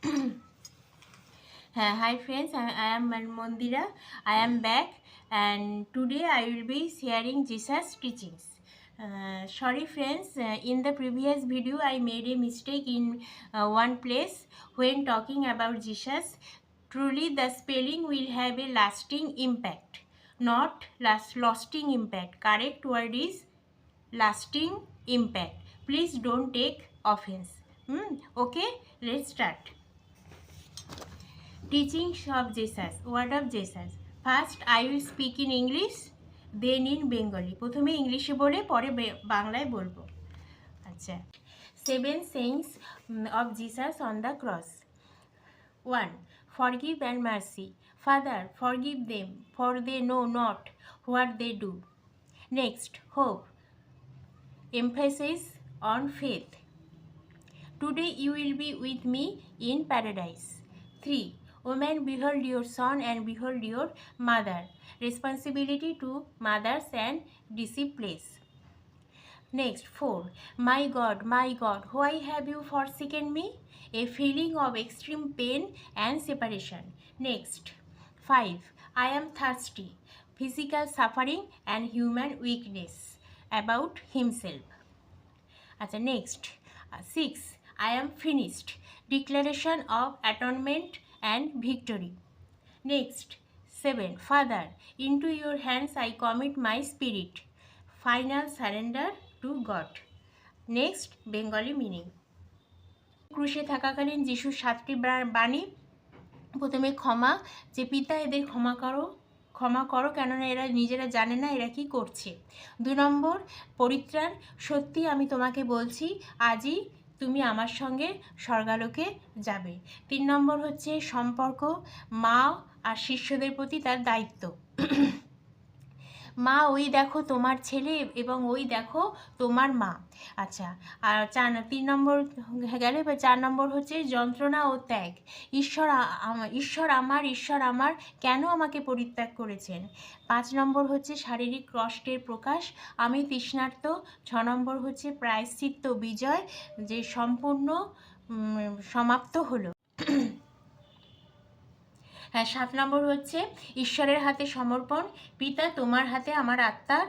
Hi friends, I am Mandira. I am back, and today I will be sharing Jesus teachings. Uh, sorry friends, uh, in the previous video I made a mistake in uh, one place when talking about Jesus. Truly the spelling will have a lasting impact, not lasting impact. Correct word is lasting impact. Please don't take offense. Hmm, okay, let's start. teachings of Jesus, word of Jesus. First, I will speak in English, then in Bengali. প্রথমে ইংলিশে বলে পরে বাংলায় বলবো আচ্ছা seven sayings of Jesus on the cross one forgive and mercy father forgive them for they know not what they do next hope emphasis on faith. Today you will be with me in paradise. 3. women behold your son and behold your mother responsibility to mothers and disciples Next, 4. My God, my God, why have you forsaken me? A feeling of extreme pain and separation. Next, 5. I am thirsty. Physical suffering and human weakness about himself. আচ্ছা next six I am finished declaration of atonement and victory next seven father into your hands I commit my spirit final surrender to God next Bengali meaning ক্রুশে থাকাকালীন যিশুর সাতটি বাণী প্রথমে ক্ষমা যে পিতা এদের ক্ষমা করো ক্ষমা করো কেননা এরা নিজেরা জানে না এরা কি করছে দু নম্বর পরিত্রাণ সত্যি আমি তোমাকে বলছি আজই তুমি আমার সঙ্গে স্বর্গালোকে যাবে তিন নম্বর হচ্ছে সম্পর্ক মা আর শিষ্যদের প্রতি তার দায়িত্ব মা ওই দেখো তোমার ছেলে এবং ওই দেখো তোমার মা আচ্ছা আর চার তিন নম্বর গেলে বা চার নম্বর হচ্ছে যন্ত্রণা ও ত্যাগ ঈশ্বর ঈশ্বর আমার ঈশ্বর আমার কেন আমাকে পরিত্যাগ করেছেন পাঁচ নম্বর হচ্ছে শারীরিক কষ্টের প্রকাশ আমি তৃষ্ণার্ত ছ নম্বর হচ্ছে প্রায়শ্চিত্ত বিজয় যে সম্পূর্ণ সমাপ্ত হলো হ্যাঁ সাত নম্বর হচ্ছে ঈশ্বরের হাতে সমর্পণ পিতা তোমার হাতে আমার আত্মার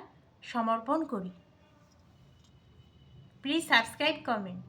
সমর্পণ করি প্লিজ সাবস্ক্রাইব কমেন্ট